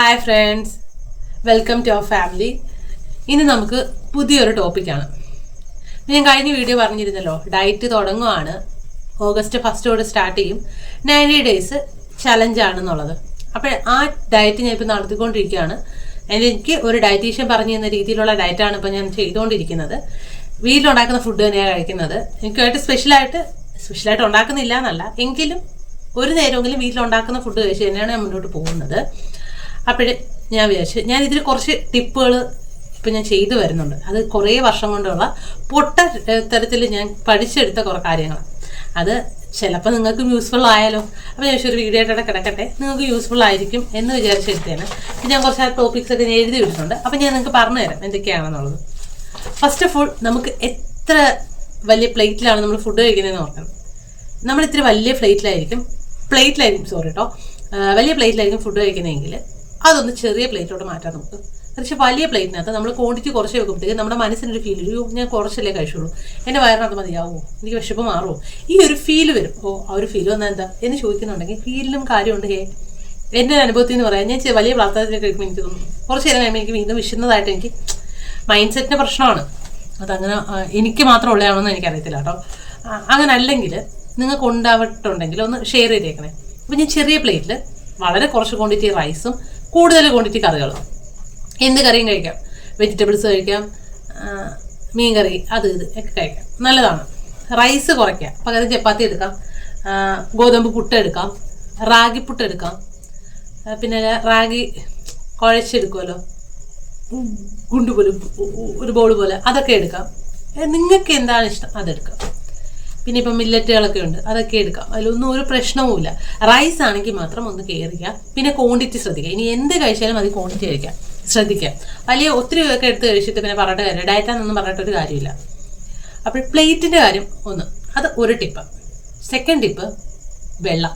Hi friends welcome to our family ഇനി നമുക്ക് പുതിയൊരു ടോപ്പിക്കാണ് ഞാൻ കഴിഞ്ഞ വീഡിയോ പറഞ്ഞിരുന്നല്ലോ ഡയറ്റ് തുടങ്ങുവാണ്. ഓഗസ്റ്റ് ഫസ്റ്റോട് സ്റ്റാർട്ട് ചെയ്യും. നയന്റി ഡേയ്സ് ചലഞ്ചാണെന്നുള്ളത് അപ്പോൾ ആ ഡയറ്റ് ഞാൻ ഇപ്പോൾ നടത്തിക്കൊണ്ടിരിക്കുകയാണ്. എനിക്ക് ഒരു ഡയറ്റീഷ്യൻ പറഞ്ഞു തന്ന രീതിയിലുള്ള ഡയറ്റാണ് ഇപ്പോൾ ഞാൻ ചെയ്തുകൊണ്ടിരിക്കുന്നത്. വീട്ടിലുണ്ടാക്കുന്ന ഫുഡ് തന്നെയാണ് കഴിക്കുന്നത്. എനിക്കായിട്ട് സ്പെഷ്യലായിട്ട് സ്പെഷ്യലായിട്ട് ഉണ്ടാക്കുന്നില്ല എന്നല്ല. എങ്കിലും ഒരു നേരമെങ്കിലും വീട്ടിലുണ്ടാക്കുന്ന ഫുഡ് കഴിച്ച് തന്നെയാണ് ഞാൻ മുന്നോട്ട് പോകുന്നത്. അപ്പോഴേ ഞാൻ വിചാരിച്ചു ഞാൻ ഇതിൽ കുറച്ച് ടിപ്പുകൾ ഇപ്പം ഞാൻ ചെയ്തു വരുന്നുണ്ട്. അത് കുറേ വർഷം കൊണ്ടുള്ള പൊട്ട തരത്തിൽ ഞാൻ പഠിച്ചെടുത്ത കുറേ കാര്യങ്ങളാണ്. അത് ചിലപ്പോൾ നിങ്ങൾക്ക് യൂസ്ഫുൾ ആയാലോ. അപ്പോൾ ഞാൻ ഒരു വീഡിയോ ആയിട്ട് കിടക്കട്ടെ. നിങ്ങൾക്ക് യൂസ്ഫുൾ ആയിരിക്കും എന്ന് വിചാരിച്ചെടുത്തേന് അപ്പം ഞാൻ കുറച്ച് ആ ടോപ്പിക്സ് ഒക്കെ ഞാൻ എഴുതി വിട്ടിട്ടുണ്ട്. അപ്പം ഞാൻ നിങ്ങൾക്ക് പറഞ്ഞു തരാം എന്തൊക്കെയാണെന്നുള്ളത്. ഫസ്റ്റ് ഓഫ് ഓൾ നമുക്ക് എത്ര വലിയ പ്ലേറ്റിലാണ് നമ്മൾ ഫുഡ് കഴിക്കുന്നതെന്ന് ഓർക്കണം. നമ്മൾ ഇത്തിരി വലിയ പ്ലേറ്റിലായിരിക്കും പ്ലേറ്റിലായിരിക്കും സോറി കേട്ടോ വലിയ പ്ലേറ്റിലായിരിക്കും ഫുഡ് കഴിക്കുന്നതെങ്കിൽ അതൊന്ന് ചെറിയ പ്ലേറ്റിലോട്ട് മാറ്റാൻ നോക്കുക പക്ഷെ വലിയ പ്ലേറ്റിനകത്ത് നമ്മൾ ക്വാണ്ടിറ്റി കുറച്ച് വെക്കുമ്പോഴത്തേക്ക് നമ്മുടെ മനസ്സിനൊരു ഫീൽ ഒരു ഞാൻ കുറച്ചല്ലേ കഴിച്ചുള്ളൂ. എന്റെ വയറിനകത്ത് മതിയാവോ? എനിക്ക് വിശപ്പ് മാറുമോ ഈ ഒരു ഫീൽ വരും. ഓ ആ ഒരു ഫീൽ വന്നാൽ എന്താ? എന്ന് ചോദിക്കുന്നുണ്ടെങ്കിൽ ഫീലിനും കാര്യമുണ്ട് ഹേ. എന്റെ അനുഭവത്തിൽ എന്ന് പറയാം ഞാൻ വലിയ പ്രാർത്ഥനത്തിൽ കഴിക്കുമ്പോൾ എനിക്ക് തോന്നുന്നു കുറച്ച് നേരം കഴിയുമ്പോൾ എനിക്ക് വീണ്ടും വിശുന്നതായിട്ട് എനിക്ക് മൈൻഡ് സെറ്റിന്റെ പ്രശ്നമാണ്. അതങ്ങനെ എനിക്ക് മാത്രം ഉള്ളതാണെന്ന് എനിക്കറിയത്തില്ല കേട്ടോ. അങ്ങനെ അല്ലെങ്കിൽ നിങ്ങൾക്ക് ഉണ്ടാവട്ടുണ്ടെങ്കിൽ ഒന്ന് ഷെയർ ചെയ്തേക്കണേ. അപ്പം ഞാൻ ചെറിയ പ്ലേറ്റിൽ വളരെ കുറച്ച് ക്വാണ്ടിറ്റി റൈസും കൂടുതൽ ക്വാണ്ടിറ്റി കറികൾ എന്ത് കറിയും കഴിക്കാം. വെജിറ്റബിൾസ് കഴിക്കാം മീൻ കറി അത് ഇത് ഒക്കെ കഴിക്കാം. നല്ലതാണ്. റൈസ് കുറയ്ക്കാം. പകരം ചപ്പാത്തി എടുക്കാം. ഗോതമ്പ് പുട്ട് എടുക്കാം. റാഗി പുട്ട് എടുക്കാം. പിന്നെ റാഗി കുഴച്ചെടുക്കുമല്ലോ ഗുണ്ട് ഒരു ബോൾ പോലെ അതൊക്കെ എടുക്കാം. നിങ്ങൾക്ക് എന്താണ് ഇഷ്ടം? അതെടുക്കാം. പിന്നെ ഇപ്പം മില്ലറ്റുകളൊക്കെ ഉണ്ട്. അതൊക്കെ എടുക്കാം. അതിലൊന്നും ഒരു പ്രശ്നവുമില്ല. റൈസ് ആണെങ്കിൽ മാത്രം ഒന്ന് കെയർ പിന്നെ ക്വാണ്ടിറ്റി ശ്രദ്ധിക്കുക ഇനി എന്ത് കഴിച്ചാലും അത് ക്വാണ്ടിറ്റി കഴിക്കാം ശ്രദ്ധിക്കുക വലിയ ഒത്തിരി ഒക്കെ എടുത്ത് കഴിച്ചിട്ട് പിന്നെ പറഞ്ഞിട്ട് കാര്യം ഡയറ്റാന്നൊന്നും പറഞ്ഞിട്ടൊരു കാര്യമില്ല. അപ്പോൾ പ്ലേറ്റിന്റെ കാര്യം ഒന്ന്. അത് ഒരു ടിപ്പ് സെക്കൻഡ് ടിപ്പ് വെള്ളം.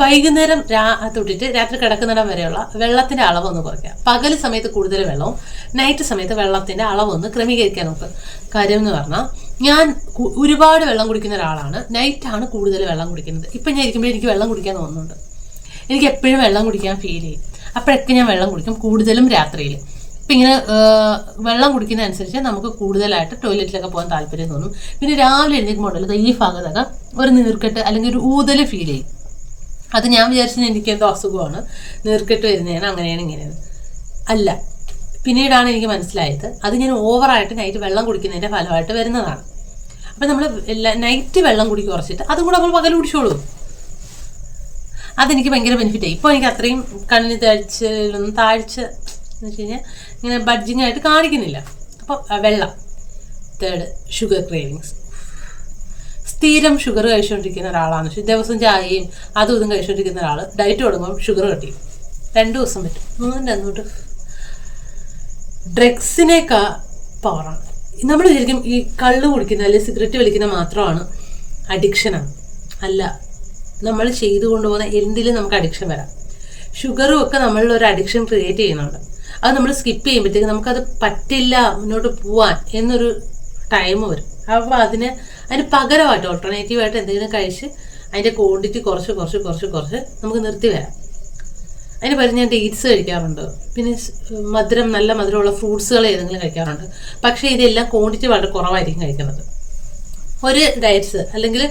വൈകുന്നേരം രാ തൊട്ടിട്ട് രാത്രി കിടക്കുന്നിടം വരെയുള്ള വെള്ളത്തിന്റെ അളവ് ഒന്ന് കുറയ്ക്കുക. പകൽ സമയത്ത് കൂടുതൽ വെള്ളവും നൈറ്റ് സമയത്ത് വെള്ളത്തിന്റെ അളവ് ഒന്ന് ക്രമീകരിക്കാൻ നോക്കുക കാര്യം എന്ന് പറഞ്ഞാൽ ഞാൻ ഒരുപാട് വെള്ളം കുടിക്കുന്ന ഒരാളാണ്. നൈറ്റാണ് കൂടുതൽ വെള്ളം കുടിക്കുന്നത്. ഇപ്പം ഞാൻ ഇരിക്കുമ്പോൾ എനിക്ക് വെള്ളം കുടിക്കാൻ തോന്നുന്നുണ്ട്. എനിക്ക് എപ്പോഴും വെള്ളം കുടിക്കാൻ ഫീൽ ചെയ്യും. അപ്പോഴൊക്കെ ഞാൻ വെള്ളം കുടിക്കും കൂടുതലും രാത്രിയിൽ ഇപ്പം ഇങ്ങനെ വെള്ളം വെള്ളം കുടിക്കുന്നതനുസരിച്ച് നമുക്ക് കൂടുതലായിട്ട് ടോയ്ലറ്റിലൊക്കെ പോകാൻ താല്പര്യം തോന്നും. പിന്നെ രാവിലെ എഴുന്നേൽക്കുമ്പോൾ ഉണ്ടല്ലോ ഈ ഭാഗത്തൊക്കെ ഒരു നീർക്കെട്ട് അല്ലെങ്കിൽ ഒരു ഊതൽ ഫീൽ ചെയ്യും. അത് ഞാൻ വിചാരിച്ചത് എനിക്ക് എന്തോ അസുഖമാണ്. നീർക്കെട്ട് വരുന്നതാണ് അങ്ങനെയാണ് ഇങ്ങനെയാണ്. അല്ല പിന്നീടാണ് എനിക്ക് മനസ്സിലായത്. അത് ഞാൻ ഓവറായിട്ട് നൈറ്റ് വെള്ളം കുടിക്കുന്നതിന്റെ ഫലമായിട്ട് വരുന്നതാണ്. അപ്പം നമ്മൾ നൈറ്റ് വെള്ളം കുടി കുറച്ചിട്ട് അതും കൂടെ നമ്മൾ പകൽ കുടിച്ചോളൂ. അതെനിക്ക് ഭയങ്കര ബെനിഫിറ്റ് ആയി. ഇപ്പോൾ എനിക്ക് അത്രയും കണ്ണിന് തഴിച്ചിലൊന്നും താഴ്ച എന്ന് വെച്ച് കഴിഞ്ഞാൽ ഇങ്ങനെ ബഡ്ജിങ് ആയിട്ട് കാണിക്കുന്നില്ല. അപ്പോൾ വെള്ളം. തേർഡ് ഷുഗർ ക്രേവിങ്സ് സ്ഥിരം ഷുഗർ കഴിച്ചുകൊണ്ടിരിക്കുന്ന ഒരാളാണ്. ദിവസം ചായയും അതും ഇതും കഴിച്ചുകൊണ്ടിരിക്കുന്ന ഒരാൾ ഡയറ്റ് തുടങ്ങുമ്പോൾ ഷുഗർ കിട്ടി. രണ്ട് ദിവസം പറ്റും. മൂന്നിന്റെ അന്നോട്ട് ഡ്രഗ്സിനേക്കാ പവറാണ് നമ്മൾ ശരിക്കും ഈ കള്ള് കുടിക്കുന്ന അല്ലെങ്കിൽ സിഗരറ്റ് വലിക്കുന്ന മാത്രമാണ് അഡിക്ഷനാണ് അല്ല നമ്മൾ ചെയ്തു കൊണ്ടുപോകുന്ന എന്തിലും നമുക്ക് അഡിക്ഷൻ വരാം. ഷുഗറും ഒക്കെ നമ്മളിൽ ഒരു അഡിക്ഷൻ ക്രിയേറ്റ് ചെയ്യുന്നുണ്ട്. അത് നമ്മൾ സ്കിപ്പ് ചെയ്യുമ്പോഴത്തേക്ക് നമുക്കത് പറ്റില്ല മുന്നോട്ട് പോവാൻ എന്നൊരു ടൈം വരും. അപ്പോൾ അതിന് അതിന് പകരമായിട്ട് ഓൾട്ടർനേറ്റീവായിട്ട് എന്തെങ്കിലും കഴിച്ച് അതിന്റെ ക്വാണ്ടിറ്റി കുറച്ച് കുറച്ച് കുറച്ച് കുറച്ച് നമുക്ക് നിർത്തി വരാം. അതിന് പകരം ഞാൻ ഡേറ്റ്സ് കഴിക്കാറുണ്ട്. പിന്നെ മധുരം നല്ല മധുരമുള്ള ഫ്രൂട്ട്സുകൾ ഏതെങ്കിലും കഴിക്കാറുണ്ട്. പക്ഷേ ഇതെല്ലാം ക്വാണ്ടിറ്റി വളരെ കുറവായിരിക്കും കഴിക്കുന്നത്. ഒരു ഡയറ്റ്സ് അല്ലെങ്കിൽ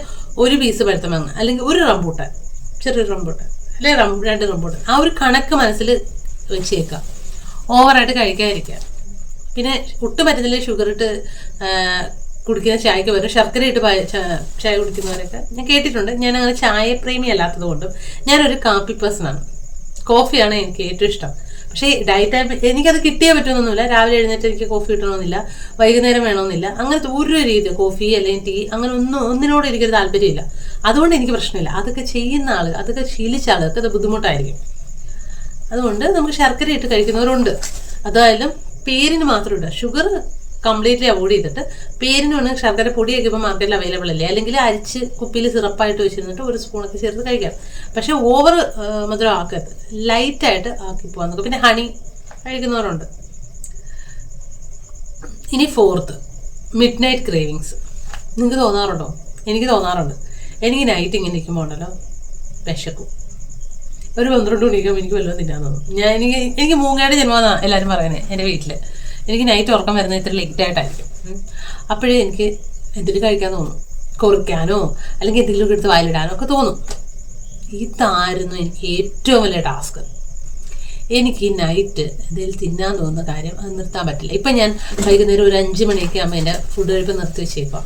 ഒരു പീസ് പഴുത്തമാങ്ങ അല്ലെങ്കിൽ ഒരു റംബൂട്ടാൻ ചെറിയൊരു റംബൂട്ടാൻ അല്ലെങ്കിൽ റം രണ്ട് റംബൂട്ടാൻ ആ ഒരു കണക്ക് മനസ്സിൽ വെച്ചേക്കാം. ഓവറായിട്ട് കഴിക്കാതിരിക്കുക പിന്നെ ഒട്ടും പറ്റുന്നില്ല ഷുഗർ ഇട്ട് കുടിക്കുന്ന ചായക്ക് പകരം ശർക്കര ഇട്ട് ചായ കുടിക്കുന്നവരൊക്കെ ഞാൻ കേട്ടിട്ടുണ്ട്. ഞാൻ അങ്ങനെ ചായ പ്രേമി അല്ലാത്തത് കൊണ്ടും ഞാനൊരു കാപ്പി പേഴ്സണാണ് കോഫിയാണ് എനിക്ക് ഏറ്റവും ഇഷ്ടം. പക്ഷേ ഡയറ്റ് ആയി എനിക്കത് കിട്ടിയേ പറ്റുന്നൊന്നുമില്ല. രാവിലെ എഴുന്നേറ്റ് എനിക്ക് കോഫി കിട്ടണമെന്നില്ല. വൈകുന്നേരം വേണമെന്നില്ല. അങ്ങനത്തെ ഒരു രീതി കോഫി അല്ലെങ്കിൽ ടീ അങ്ങനെ ഒന്നും ഒന്നിനോട് എനിക്കൊരു താല്പര്യമില്ല. അതുകൊണ്ട് എനിക്ക് പ്രശ്നമില്ല. അതൊക്കെ ചെയ്യുന്ന ആൾ അതൊക്കെ ശീലിച്ച ആളുകൾക്ക് അത് ബുദ്ധിമുട്ടായിരിക്കും. അതുകൊണ്ട് നമുക്ക് ശർക്കര ഇട്ട് കഴിക്കുന്നവരുണ്ട്. അതായാലും പേരിന് മാത്രം ഷുഗർ കംപ്ലീറ്റ്ലി അവോയ്ഡ് ചെയ്തിട്ട് പേരിന് വേണമെങ്കിൽ ശർക്കര പൊടിയൊക്കെ ഇപ്പോൾ മാർക്കറ്റിൽ അവൈലബിൾ അല്ലേ? അല്ലെങ്കിൽ അരിച്ച് കുപ്പിയിൽ സിറപ്പായിട്ട് വെച്ചിരുന്നിട്ട് ഒരു സ്പൂണൊക്കെ ചേർത്ത് കഴിക്കാം. പക്ഷേ ഓവർ മധുരം ആക്കരുത്. ലൈറ്റായിട്ട് ആക്കി പോകാൻ പിന്നെ ഹണി കഴിക്കുന്നവരുണ്ട്. ഇനി ഫോർത്ത് മിഡ് നൈറ്റ് ക്രേവിങ്സ് നിങ്ങൾക്ക് തോന്നാറുണ്ടോ? എനിക്ക് തോന്നാറുണ്ട്. എനിക്ക് നൈറ്റ് ഇങ്ങനെ ഇരിക്കുമ്പോൾ ഉണ്ടല്ലോ വിശക്കും. ഒരു പന്ത്രണ്ട് മണിക്കുമ്പോൾ എനിക്ക് വല്ലതും തിന്നാൻ തോന്നും. ഞാൻ എനിക്ക് എനിക്ക് മൂങ്ങയുടെ ജന്മമെന്നാണ് എല്ലാവരും പറയുന്നത് എന്റെ വീട്ടിൽ എനിക്ക് നൈറ്റ് ഉറക്കം വരുന്നത് ഇത്ര ലേറ്റ് ആയിട്ടായിരിക്കും. അപ്പോഴേ എനിക്ക് എന്തെങ്കിലും കഴിക്കാൻ തോന്നും. കുറിക്കാനോ അല്ലെങ്കിൽ എന്തെങ്കിലും എടുത്ത് വായിലിടാനോ ഒക്കെ തോന്നും. ഇതായിരുന്നു എനിക്ക് ഏറ്റവും വലിയ ടാസ്ക് എനിക്ക് നൈറ്റ് എന്തെങ്കിലും തിന്നാൻ തോന്നുന്ന കാര്യം അത് നിർത്താൻ പറ്റില്ല. ഇപ്പം ഞാൻ വൈകുന്നേരം ഒരു അഞ്ച് മണിയൊക്കെ ആകുമ്പോൾ എന്റെ ഫുഡ് കഴിപ്പ് നിർത്തി വെച്ചേക്കാം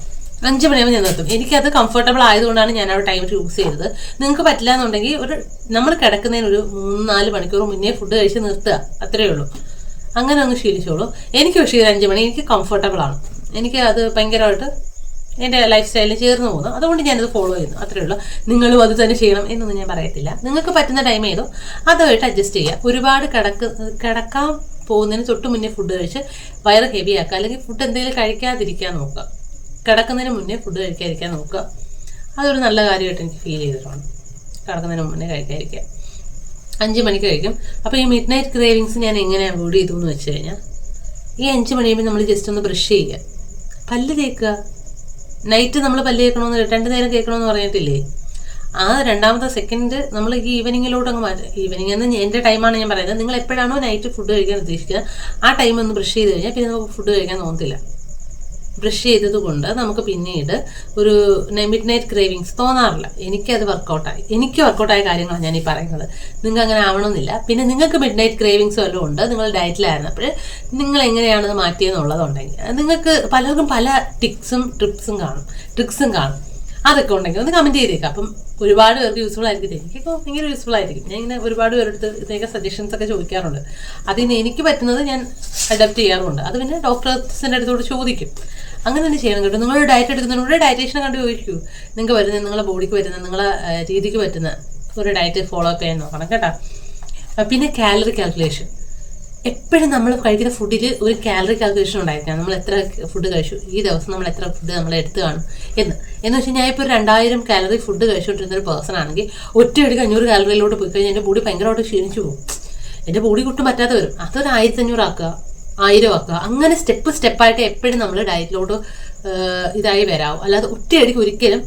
അഞ്ച് മണിയാകുമ്പോൾ ഞാൻ നിർത്തും. എനിക്കത് കംഫർട്ടബിൾ ആയതുകൊണ്ടാണ് ഞാൻ ആ ടൈം യൂസ് ചെയ്തത്. നിങ്ങൾക്ക് പറ്റില്ല എന്നുണ്ടെങ്കിൽ ഒരു നമ്മൾ കിടക്കുന്നതിന് ഒരു മൂന്ന് നാല് മണിക്കൂർ മുന്നേ ഫുഡ് കഴിച്ച് നിർത്തുക. അത്രയേ ഉള്ളൂ. അങ്ങനെ അങ്ങ് ശീലിച്ചോളൂ. എനിക്ക് പക്ഷേ ഒരു അഞ്ച് മണി എനിക്ക് കംഫർട്ടബിൾ ആണ്. എനിക്ക് അത് ഭയങ്കരമായിട്ട് എന്റെ ലൈഫ് സ്റ്റൈലിൽ ചേർന്ന് പോകുന്നു. അതുകൊണ്ട് ഞാനത് ഫോളോ ചെയ്യുന്നു. അത്രേ ഉള്ളൂ. നിങ്ങളും അത് തന്നെ ചെയ്യണം എന്നൊന്നും ഞാൻ പറയത്തില്ല. നിങ്ങൾക്ക് പറ്റുന്ന ടൈം ഏതോ അതുമായിട്ട് അഡ്ജസ്റ്റ് ചെയ്യുക. ഒരുപാട് കിടക്ക് കിടക്കാൻ പോകുന്നതിന് തൊട്ട് മുന്നേ ഫുഡ് കഴിച്ച് വയറ് ഹെവി ആക്കുക. അല്ലെങ്കിൽ ഫുഡ് എന്തെങ്കിലും കഴിക്കാതിരിക്കാൻ നോക്കുക. കിടക്കുന്നതിന് മുന്നേ ഫുഡ് കഴിക്കാതിരിക്കാൻ നോക്കുക. അതൊരു നല്ല കാര്യമായിട്ട് എനിക്ക് ഫീൽ ചെയ്തിട്ടുണ്ട്. കിടക്കുന്നതിന് മുന്നേ കഴിക്കാതിരിക്കുക അഞ്ച് മണിക്ക് കഴിക്കും. അപ്പോൾ ഈ മിഡ് നൈറ്റ് ക്രേവിങ്സ് ഞാൻ എങ്ങനെ അവോയ്ഡ് ചെയ്തു എന്ന് വെച്ച് കഴിഞ്ഞാൽ ഈ അഞ്ച് മണിയാകുമ്പോൾ നമ്മൾ ജസ്റ്റ് ഒന്ന് ബ്രഷ് ചെയ്യുക. പല്ല് തേക്കുക. നൈറ്റ് നമ്മൾ പല്ല് കേൾക്കണമെന്ന് രണ്ട് നേരം കേൾക്കണമെന്ന് പറഞ്ഞിട്ടില്ലേ? ആ രണ്ടാമത്തെ സെക്കൻഡ് നമ്മൾ ഈ ഈവനിങ്ങിലോട്ട് അങ്ങ് മാറ്റുക ഈവനിങ് എന്ന് എന്റെ ടൈമാണ് ഞാൻ പറയുന്നത്. നിങ്ങൾ എപ്പോഴാണോ നൈറ്റ് ഫുഡ് കഴിക്കാൻ ഉദ്ദേശിക്കുക ആ ടൈം ഒന്ന് ബ്രഷ് ചെയ്ത് കഴിഞ്ഞാൽ പിന്നെ നമുക്ക് ഫുഡ് കഴിക്കാൻ തോന്നത്തില്ല. ബ്രഷ് ചെയ്തത് കൊണ്ട് നമുക്ക് പിന്നീട് ഒരു മിഡ് നൈറ്റ് ക്രേവിങ്സ് തോന്നാറില്ല. എനിക്കത് വർക്കൗട്ടായി എനിക്ക് വർക്കൗട്ടായ കാര്യങ്ങളാണ് ഞാൻ ഈ പറയുന്നത്. നിങ്ങൾക്ക് അങ്ങനെ ആവണമെന്നില്ല. പിന്നെ നിങ്ങൾക്ക് മിഡ് നൈറ്റ് ക്രേവിങ്സ് വല്ലതും ഉണ്ട്. നിങ്ങൾ ഡയറ്റിലായിരുന്നപ്പോൾ നിങ്ങൾ എങ്ങനെയാണത് മാറ്റിയെന്നുള്ളതുണ്ടെങ്കിൽ നിങ്ങൾക്ക് പലർക്കും പല ടിക്സും ട്രിപ്സും കാണും. ട്രിക്സും കാണും. അതൊക്കെ ഉണ്ടെങ്കിൽ ഒന്ന് കമന്റ് ചെയ്തേക്കാം. അപ്പം ഒരുപാട് പേർക്ക് യൂസ്ഫുൾ ആയിരിക്കും. എനിക്കൊക്കെ ഭയങ്കര യൂസ്ഫുൾ ആയിരിക്കും. ഞാൻ ഇങ്ങനെ ഒരുപാട് പേരെടുത്ത് ഇതിനൊക്കെ സജഷൻസ് ഒക്കെ ചോദിക്കാറുണ്ട്. അതിന് എനിക്ക് പറ്റുന്നത് ഞാൻ അഡാപ്റ്റ് ചെയ്യാറുണ്ട് അത് പിന്നെ ഡോക്ടേഴ്സിന്റെ അടുത്തോട് ചോദിക്കും. അങ്ങനെ തന്നെ ചെയ്യണം കേട്ടോ. നിങ്ങൾ ഡയറ്റ് എടുക്കുന്നതിനോട് ഡയറ്റേഷനെ കണ്ട് ചോദിക്കൂ. നിങ്ങൾക്ക് വരുന്ന നിങ്ങളുടെ ബോഡിക്ക് വരുന്ന നിങ്ങളെ രീതിക്ക് പറ്റുന്ന ഒരു ഡയറ്റ് ഫോളോ അപ്പ് ചെയ്യാൻ നോക്കണം കേട്ടോ. പിന്നെ കാലറി കാൽക്കുലേഷൻ എപ്പോഴും നമ്മൾ കഴിക്കുന്ന ഫുഡിൽ ഒരു കാലറി കാൽക്കുലേഷൻ ഉണ്ടായിരിക്കണം. നമ്മൾ എത്ര ഫുഡ് കഴിച്ചു? ഈ ദിവസം നമ്മൾ എത്ര ഫുഡ് നമ്മൾ എടുത്തു കാണും? എന്ന്. എന്ന് വെച്ചാൽ ഞാൻ ഇപ്പോൾ രണ്ടായിരം കാലറി ഫുഡ് കഴിച്ചുകൊണ്ടിരുന്ന ഒരു പേഴ്സൺ ആണെങ്കിൽ ഒറ്റയടിക്ക് അഞ്ഞൂറ് കാലറിയിലോട്ട് പോയി കഴിഞ്ഞാൽ എന്റെ ബോഡി ഭയങ്കരമായിട്ട് ക്ഷീണിച്ചു പോകും. എന്റെ ബോഡി കുട്ടും പറ്റാതെ വരും. അതൊരു ആയിരത്തി അഞ്ഞൂറ് ആക്കുക ആയിരം ആക്കുക. അങ്ങനെ സ്റ്റെപ്പ് സ്റ്റെപ്പായിട്ട് എപ്പോഴും നമ്മൾ ഡയറ്റിലോട്ട് ഇതായി വരാവും. അല്ലാതെ ഒറ്റയടിക്ക് ഒരിക്കലും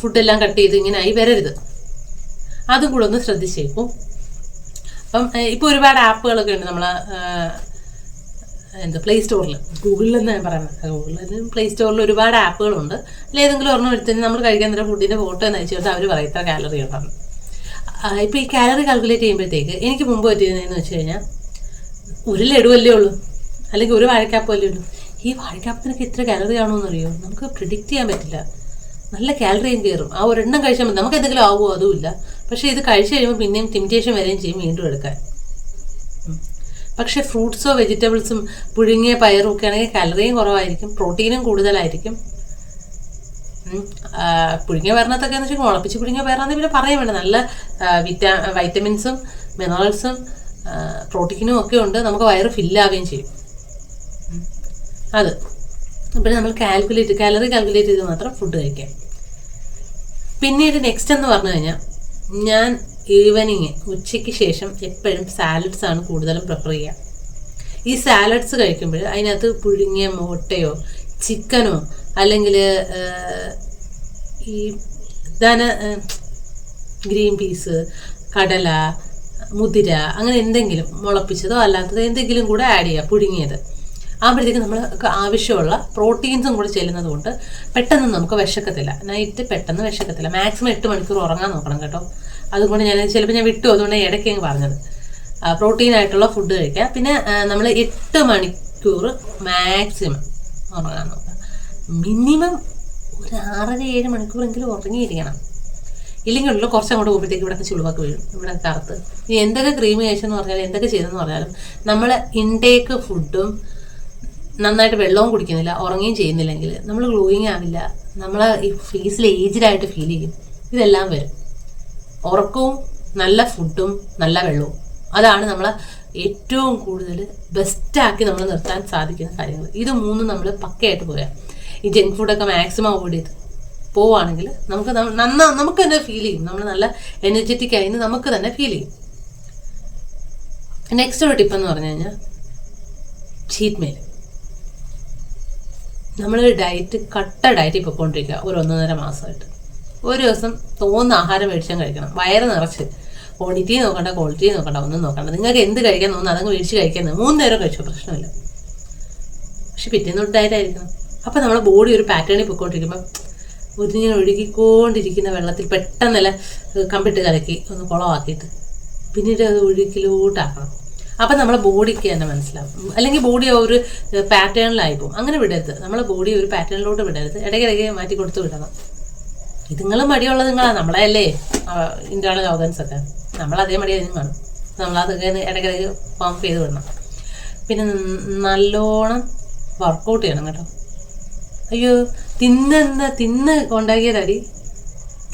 ഫുഡെല്ലാം കട്ട് ചെയ്ത് ഇങ്ങനെ ആയി വരരുത്. അതും കൂടെ ഒന്ന് ശ്രദ്ധിച്ചേക്കും. അപ്പം ഇപ്പോൾ ഒരുപാട് ആപ്പുകളൊക്കെ ഉണ്ട് നമ്മളെ എന്താ പ്ലേ സ്റ്റോറിൽ ഗൂഗിളിൽ എന്ന് ഞാൻ പറയുന്നത്? ഗൂഗിളിൽ പ്ലേ സ്റ്റോറിൽ ഒരുപാട് ആപ്പുകളുണ്ട്. അതിൽ ഏതെങ്കിലും ഒരെണ്ണം എടുത്തിട്ട് നമ്മൾ കഴിക്കാൻ നേരം ഫുഡിന്റെ ഫോട്ടോ എന്ന് കൊടുത്താൽ അവർ പറയും ഇത്ര കാലറി ഉണ്ടെന്ന്. ഇപ്പോൾ ഈ കാലറി കാൽക്കുലേറ്റ് ചെയ്യുമ്പോഴത്തേക്ക് എനിക്ക് മുമ്പ് പറ്റിയതെന്ന് വെച്ച് കഴിഞ്ഞാൽ ഒരു ലഡുവല്ലേ ഉള്ളൂ. അല്ലെങ്കിൽ ഒരു വാഴക്കാപ്പല്ലേ ഉള്ളൂ. ഈ വാഴക്കാപ്പത്തിനൊക്കെ ഇത്ര കാലറി ആണോന്ന് അറിയോ നമുക്ക് പ്രിഡിക്റ്റ് ചെയ്യാൻ പറ്റില്ല. നല്ല കാലറിയും കയറും. ആ ഒരെണ്ണം കഴിച്ചാൽ മതി. നമുക്ക് എന്തെങ്കിലും ആവുമോ? അതുമില്ല. പക്ഷേ ഇത് കഴിച്ചു കഴിയുമ്പോൾ പിന്നെയും ടിമിറ്റേഷൻ വരികയും ചെയ്യും വീണ്ടും എടുക്കാൻ. പക്ഷേ ഫ്രൂട്ട്സോ വെജിറ്റബിൾസും പുഴുങ്ങിയ പയറും ഒക്കെ ആണെങ്കിൽ കലറിയും കുറവായിരിക്കും പ്രോട്ടീനും കൂടുതലായിരിക്കും. പുഴുങ്ങിയ പയറിനകത്തൊക്കെ എന്ന് വെച്ചാൽ മുളപ്പിച്ച് പുഴുങ്ങിയ പയറാന്ന് പിന്നെ പറയാൻ വേണ്ട. നല്ല വിറ്റാ വൈറ്റമിൻസും മിനറൽസും പ്രോട്ടീനും ഒക്കെ ഉണ്ട്. നമുക്ക് വയറ് ഫില്ലാവുകയും ചെയ്യും. അത്. പിന്നെ നമ്മൾ കാൽക്കുലേറ്റ് കാലറി കാൽക്കുലേറ്റ് ചെയ്ത് മാത്രം ഫുഡ് കഴിക്കാം. പിന്നീട് നെക്സ്റ്റ് എന്ന് പറഞ്ഞു കഴിഞ്ഞാൽ ഞാൻ ഈവനിങ് ഉച്ചയ്ക്ക് ശേഷം എപ്പോഴും സാലഡ്സ് ആണ് കൂടുതലും പ്രിഫർ ചെയ്യുക ഈ സാലഡ്സ് കഴിക്കുമ്പോൾ അതിനകത്ത് പുഴുങ്ങിയ മുട്ടയോ ചിക്കനോ അല്ലെങ്കിൽ ഈ ധന ഗ്രീൻ പീസ് കടല മുതിര അങ്ങനെ എന്തെങ്കിലും മുളപ്പിച്ചതോ അല്ലാത്തതോ എന്തെങ്കിലും കൂടെ ആഡ് ചെയ്യുക പുഴുങ്ങിയത്. ആകുമ്പോഴത്തേക്ക് നമ്മൾ ആവശ്യമുള്ള പ്രോട്ടീൻസും കൂടി ചെല്ലുന്നത് കൊണ്ട് പെട്ടെന്ന് നമുക്ക് വിശക്കത്തില്ല. നൈറ്റ് പെട്ടെന്ന് വിശക്കത്തില്ല. മാക്സിമം എട്ട് മണിക്കൂർ ഉറങ്ങാൻ നോക്കണം കേട്ടോ. അതുകൊണ്ട് ഞാൻ ചിലപ്പോൾ ഞാൻ വിട്ടു. അതുകൊണ്ട് ഇടയ്ക്ക് പറഞ്ഞത്. പ്രോട്ടീൻ ആയിട്ടുള്ള ഫുഡ് കഴിക്കുക പിന്നെ നമ്മൾ എട്ട് മണിക്കൂർ മാക്സിമം ഉറങ്ങാൻ നോക്കുക മിനിമം ഒരു ആറര ഏഴ് മണിക്കൂറെങ്കിലും ഉറങ്ങിയിരിക്കണം. ഇല്ലെങ്കിൽ ഉള്ളു കുറച്ച് അങ്ങോട്ട് പോകുമ്പോഴത്തേക്ക് ഇവിടെ ചുളിവാക്ക് വീഴും. ഇവിടെ കറുത്ത്. ഇനി എന്തൊക്കെ ക്രീം കഴിച്ചെന്ന് പറഞ്ഞാലും എന്തൊക്കെ ചെയ്തെന്ന് പറഞ്ഞാലും നമ്മൾ ഇൻടേക്ക് ഫുഡും നന്നായിട്ട് വെള്ളവും കുടിക്കുന്നില്ല ഉറങ്ങുകയും ചെയ്യുന്നില്ലെങ്കിൽ നമ്മൾ ഗ്ലോയിങ് ആവില്ല നമ്മൾ ഈ ഫേസിൽ ഏജ്ഡായിട്ട് ഫീൽ ചെയ്യും. ഇതെല്ലാം വരും. ഉറക്കവും നല്ല ഫുഡും നല്ല വെള്ളവും. അതാണ് നമ്മളെ ഏറ്റവും കൂടുതൽ ബെസ്റ്റാക്കി നമ്മൾ നിർത്താൻ സാധിക്കുന്ന കാര്യങ്ങൾ. ഇത് മൂന്നും നമ്മൾ പക്കയായിട്ട് പോയാൽ ഈ ജങ്ക് ഫുഡൊക്കെ മാക്സിമം അവോയ്ഡ് ചെയ്ത് പോവുകയാണെങ്കിൽ നമുക്ക് നന്ന നമുക്ക് തന്നെ ഫീൽ ചെയ്യും. നമ്മൾ നല്ല എനർജറ്റിക് ആയി നമുക്ക് തന്നെ ഫീൽ ചെയ്യും. നെക്സ്റ്റ് ഒരു ടിപ്പ് എന്ന് പറഞ്ഞു കഴിഞ്ഞാൽ ചീറ്റ് മെയിൽ നമ്മൾ ഡയറ്റ് കട്ട ഡയറ്റ് പൊയ്ക്കൊണ്ടിരിക്കുക ഒരു ഒന്നൊന്നര മാസമായിട്ട്. ഒരു ദിവസം തോന്നുന്ന ആഹാരം മേടിച്ചാൽ കഴിക്കണം. വയറ് നിറച്ച്. ക്വാണ്ടിറ്റി നോക്കണ്ട ക്വാളിറ്റി നോക്കണ്ട ഒന്നും നോക്കണ്ട. നിങ്ങൾക്ക് എന്ത് കഴിക്കാൻ തോന്നുന്നു അതങ്ങ് മേടിച്ച് കഴിക്കുന്നത് മൂന്ന് നേരം കഴിച്ചോ പ്രശ്നമില്ല. പക്ഷെ പിറ്റേന്ന് തൊട്ട് ഡയറ്റ് ആയിരിക്കണം. അപ്പം നമ്മുടെ ബോഡി ഒരു പാറ്റേണിൽ പോയിക്കൊണ്ടിരിക്കുമ്പോൾ ഒരിങ്ങനെ ഒഴുകിക്കൊണ്ടിരിക്കുന്ന വെള്ളത്തിൽ പെട്ടെന്നല്ല കമ്പിട്ട് കലക്കി ഒന്ന് കുളമാക്കിയിട്ട് പിന്നീട് അത് ഒഴുക്കിലോട്ടാക്കണം. അപ്പം നമ്മളെ ബോഡിക്ക് തന്നെ മനസ്സിലാവും. അല്ലെങ്കിൽ ബോഡി ഒരു പാറ്റേണിലായി പോകും. അങ്ങനെ വിടരുത്. നമ്മളെ ബോഡി ഒരു പാറ്റേണിലോട്ട് വിടരുത്. ഇടയ്ക്കിടയ്ക്ക് മാറ്റി കൊടുത്ത് വിടണം. ഇതുങ്ങളും മടിയുള്ളത് നിങ്ങളാണ് നമ്മളെ അല്ലേ ഇന്റേണൽ ഓർഗൻസ് ഒക്കെ. നമ്മൾ അതേ അതിനും കാണും. നമ്മളത് ഇടയ്ക്കിടയ്ക്ക് പമ്പ് ചെയ്ത് വിടണം. പിന്നെ നല്ലോണം വർക്കൗട്ട് ചെയ്യണം കേട്ടോ. അയ്യോ തിന്നെന്ന തിന്ന് ഉണ്ടാക്കിയതടി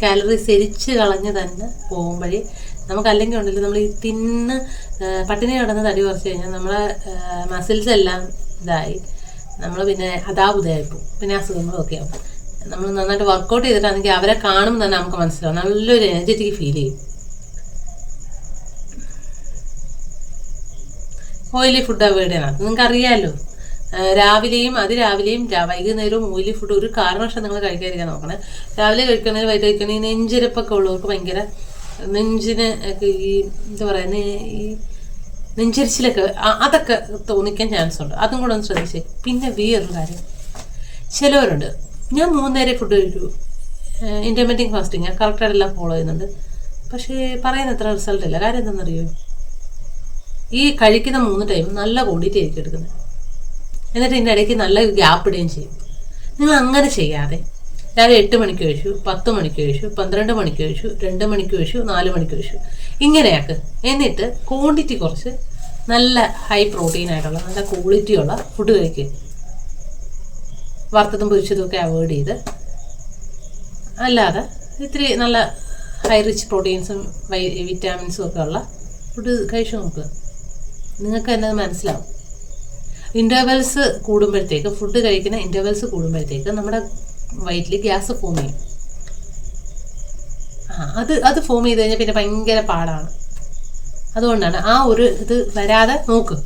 കാലറി സെരിച്ച് കളഞ്ഞ് തന്നെ പോകുമ്പോഴേ നമുക്ക് അല്ലെങ്കിൽ ഉണ്ടല്ലോ നമ്മൾ ഈ തിന്ന് പട്ടിണി കിടന്ന് തടി കുറച്ച് കഴിഞ്ഞാൽ നമ്മളെ മസിൽസ് എല്ലാം ഇതായി. നമ്മൾ പിന്നെ അതാബുദായിപ്പോവും പിന്നെ അസുഖങ്ങളൊക്കെ ആവും. നമ്മൾ നന്നായിട്ട് വർക്കൗട്ട് ചെയ്തിട്ടാണെങ്കിൽ അവരെ കാണുമ്പോൾ തന്നെ നമുക്ക് മനസ്സിലാവും. നല്ലൊരു എനർജറ്റിക് ഫീൽ ചെയ്യും. ഓയിലി ഫുഡ് അവോയ്ഡ് നിങ്ങൾക്ക് അറിയാമല്ലോ രാവിലെയും അതിരാവിലെയും വൈകുന്നേരവും ഓയിലി ഫുഡ് ഒരു കാരണവശാലും നിങ്ങൾ കഴിക്കാതിരിക്കാൻ നോക്കണേ. രാവിലെ കഴിക്കണമെങ്കിൽ വൈകിട്ട് കഴിക്കണമെങ്കിൽ നെഞ്ചിരപ്പൊക്കെ ഉള്ളവർക്ക് ഭയങ്കര നെഞ്ചിന് ഒക്കെ ഈ എന്താ പറയുക ഈ നെഞ്ചരിച്ചിലൊക്കെ അതൊക്കെ തോന്നിക്കാൻ ചാൻസ് ഉണ്ട്. അതും കൂടെ ഒന്ന് ശ്രദ്ധിച്ചേ. പിന്നെ വേറൊരു കാര്യം. ചിലവരുണ്ട്. ഞാൻ മൂന്നേരെ ഫുഡ് കഴിക്കൂ. ഇന്റർമീഡിയറ്റ് ഫാസ്റ്റിംഗ് ഞാൻ കറക്റ്റായിട്ടെല്ലാം ഫോളോ ചെയ്യുന്നുണ്ട്. പക്ഷേ പറയുന്ന അത്ര റിസൾട്ട് ഇല്ല. കാര്യം എന്താണെന്നറിയോ? ഈ കഴിക്കുന്ന മൂന്ന് ടൈം നല്ല ക്വാണ്ടിറ്റി ആയിരിക്കും എടുക്കുന്നത്. എന്നിട്ട് ഇതിന്റെ ഇടയ്ക്ക് നല്ല ഗ്യാപ്പ് ഇടുകയും ചെയ്യും. നിങ്ങൾ അങ്ങനെ ചെയ്യാതെ രാവിലെ എട്ട് മണിക്ക് കഴിച്ചു പത്ത് മണിക്ക് കഴിച്ചു പന്ത്രണ്ട് മണിക്ക് കഴിച്ചു രണ്ട് മണിക്ക് കഴിച്ചു നാല് മണിക്ക് കഴിച്ചു. ഇങ്ങനെയാക്ക്. എന്നിട്ട് ക്വാണ്ടിറ്റി കുറച്ച് നല്ല ഹൈ പ്രോട്ടീൻ ആയിട്ടുള്ള നല്ല ക്വാളിറ്റി ഉള്ള ഫുഡ് കഴിക്കുക വറുത്തതും പൊരിച്ചതും ഒക്കെ അവോയ്ഡ് ചെയ്ത്. അല്ലാതെ ഇത്തിരി നല്ല ഹൈ റിച്ച് പ്രോട്ടീൻസും വിറ്റാമിൻസും ഒക്കെ ഉള്ള ഫുഡ് കഴിച്ചു നോക്കുക നിങ്ങൾക്ക് തന്നെ മനസ്സിലാവും. ഇന്റർവെൽസ് കൂടുമ്പോഴത്തേക്ക് ഫുഡ് കഴിക്കുന്ന ഇന്റർവെൽസ് കൂടുമ്പോഴത്തേക്ക് നമ്മുടെ വയറ്റിൽ ഗ്യാസ് ഫോം ചെയ്യും. ആ അത് അത് ഫോം ചെയ്ത് കഴിഞ്ഞാൽ പിന്നെ ഭയങ്കര പാടാണ്. അതുകൊണ്ടാണ് ആ ഒരു ഇത് വരാതെ നോക്ക്.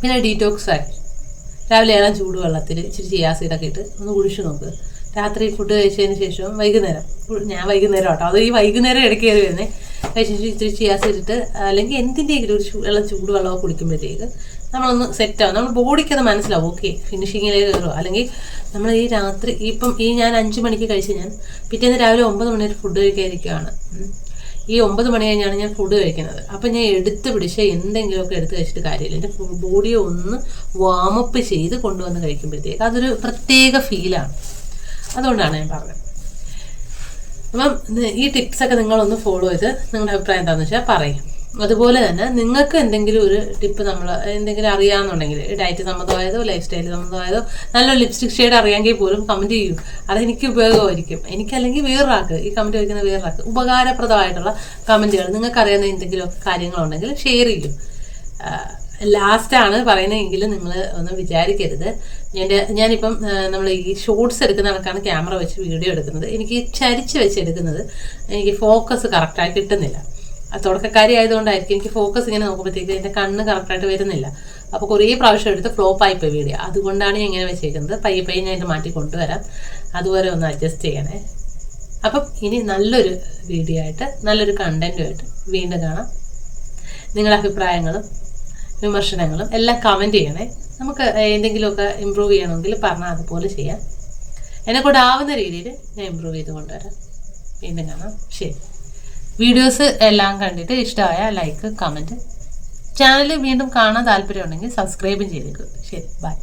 പിന്നെ ഡീറ്റോക്സ് ആയി. രാവിലെ ഏഴാം ചൂടുവെള്ളത്തിൽ ഇച്ചിരി ചിയാസീഡൊക്കെ ഇട്ട് ഒന്ന് കുടിച്ചു നോക്ക്. രാത്രി ഫുഡ് കഴിച്ചതിന് ശേഷം വൈകുന്നേരം. ഞാൻ വൈകുന്നേരം കേട്ടോ അത് ഈ വൈകുന്നേരം ഇടയ്ക്ക് കയറി വരുന്നത് കഴിച്ചു ശേഷം ഇത്തിരി ഇട്ട് അല്ലെങ്കിൽ എന്തിന്റെയെങ്കിലും ഒരു വെള്ളം വെള്ളം ചൂടുവെള്ളമോ കുടിക്കുമ്പോഴത്തേക്ക് നമ്മളൊന്ന് സെറ്റാവും നമ്മൾ ബോഡിക്ക് അത് മനസ്സിലാവും. ഓക്കെ ഫിനിഷിങ്ങിലേക്ക് കയറുമോ അല്ലെങ്കിൽ നമ്മൾ ഈ രാത്രി ഇപ്പം ഈ ഞാൻ അഞ്ച് മണിക്ക് കഴിച്ച് ഞാൻ പിറ്റേന്ന് രാവിലെ ഒമ്പത് മണി വരെ ഫുഡ് കഴിക്കാതിരിക്കുകയാണ്. ഈ ഒമ്പത് മണി കഴിഞ്ഞാണ് ഞാൻ ഫുഡ് കഴിക്കുന്നത്. അപ്പം ഞാൻ എടുത്ത് പിടിച്ച് എന്തെങ്കിലുമൊക്കെ എടുത്ത് കഴിച്ചിട്ട് കാര്യമില്ല. എന്റെ ബോഡിയെ ഒന്ന് വാമപ്പ് ചെയ്ത് കൊണ്ടുവന്ന് കഴിക്കുമ്പോഴത്തേക്ക് അതൊരു പ്രത്യേക ഫീലാണ് അതുകൊണ്ടാണ് ഞാൻ പറഞ്ഞത്. അപ്പം ഈ ടിപ്സൊക്കെ നിങ്ങളൊന്ന് ഫോളോ ചെയ്ത് നിങ്ങളുടെ അഭിപ്രായം എന്താണെന്ന് വെച്ചാൽ പറയും അതുപോലെ തന്നെ നിങ്ങൾക്ക് എന്തെങ്കിലും ഒരു ടിപ്പ് നമ്മൾ എന്തെങ്കിലും അറിയാമെന്നുണ്ടെങ്കിൽ ഡയറ്റ് സംബന്ധമായതോ ലൈഫ് സ്റ്റൈൽ സംബന്ധമായതോ നല്ല ലിപ്സ്റ്റിക് ഷെയ്ഡ് അറിയാമെങ്കിൽ പോലും കമന്റ് ചെയ്യൂ. അതെനിക്ക് ഉപയോഗമായിരിക്കും. എനിക്കല്ലെങ്കിൽ വേറൊരാൾക്ക് ഈ കമന്റ് വയ്ക്കുന്ന വേറൊരാൾക്ക് ഉപകാരപ്രദമായിട്ടുള്ള കമന്റുകൾ നിങ്ങൾക്ക് അറിയാവുന്ന എന്തെങ്കിലും കാര്യങ്ങളുണ്ടെങ്കിൽ ഷെയർ ചെയ്യും. ലാസ്റ്റാണ് പറയുന്നതെങ്കിൽ നിങ്ങൾ ഒന്ന് വിചാരിക്കരുത്. എന്റെ ഞാനിപ്പം നമ്മൾ ഈ ഷോർട്സ് എടുക്കുന്ന കണക്കാണ് ക്യാമറ വെച്ച് വീഡിയോ എടുക്കുന്നത്. എനിക്ക് ചരിച്ച് വെച്ച് എടുക്കുന്നത് എനിക്ക് ഫോക്കസ് കറക്റ്റായി കിട്ടുന്നില്ല. തുടക്കക്കാരി ആയതുകൊണ്ടായിരിക്കും എനിക്ക് ഫോക്കസ് ഇങ്ങനെ നോക്കുമ്പോഴത്തേക്ക് എന്റെ കണ്ണ് കറക്റ്റായിട്ട് വരുന്നില്ല. അപ്പോൾ കുറേ പ്രാവശ്യം എടുത്ത് ഫ്ലോപ്പ് ആയിപ്പോയി വീഡിയോ അതുകൊണ്ടാണ് ഞാൻ ഇങ്ങനെ വെച്ചേക്കുന്നത്. പയ്യെ പയ്യെ ഞാൻ ഇത് മാറ്റി കൊണ്ടുവരാം. അതുപോലെ ഒന്ന് അഡ്ജസ്റ്റ് ചെയ്യണേ. അപ്പം ഇനി നല്ലൊരു വീഡിയോ ആയിട്ട് നല്ലൊരു കണ്ടന്റുമായിട്ട് വീണ്ടും കാണാം. നിങ്ങളുടെ അഭിപ്രായങ്ങളും വിമർശനങ്ങളും എല്ലാം കമന്റ് ചെയ്യണേ. നമുക്ക് എന്തെങ്കിലുമൊക്കെ ഇമ്പ്രൂവ് ചെയ്യണമെങ്കിൽ പറഞ്ഞാൽ അതുപോലെ ചെയ്യാം. എന്നെ കൂടെ ആവുന്ന രീതിയിൽ ഞാൻ ഇമ്പ്രൂവ് ചെയ്ത് കൊണ്ടുവരാം. വീണ്ടും കാണാം. ശരി. വീഡിയോസ് എല്ലാം കണ്ടിട്ട് ഇഷ്ടമായ ലൈക്ക് കമന്റ് ചാനൽ വീണ്ടും കാണാൻ താല്പര്യമുണ്ടെങ്കിൽ സബ്സ്ക്രൈബും ചെയ്തേക്കും. ശരി ബൈ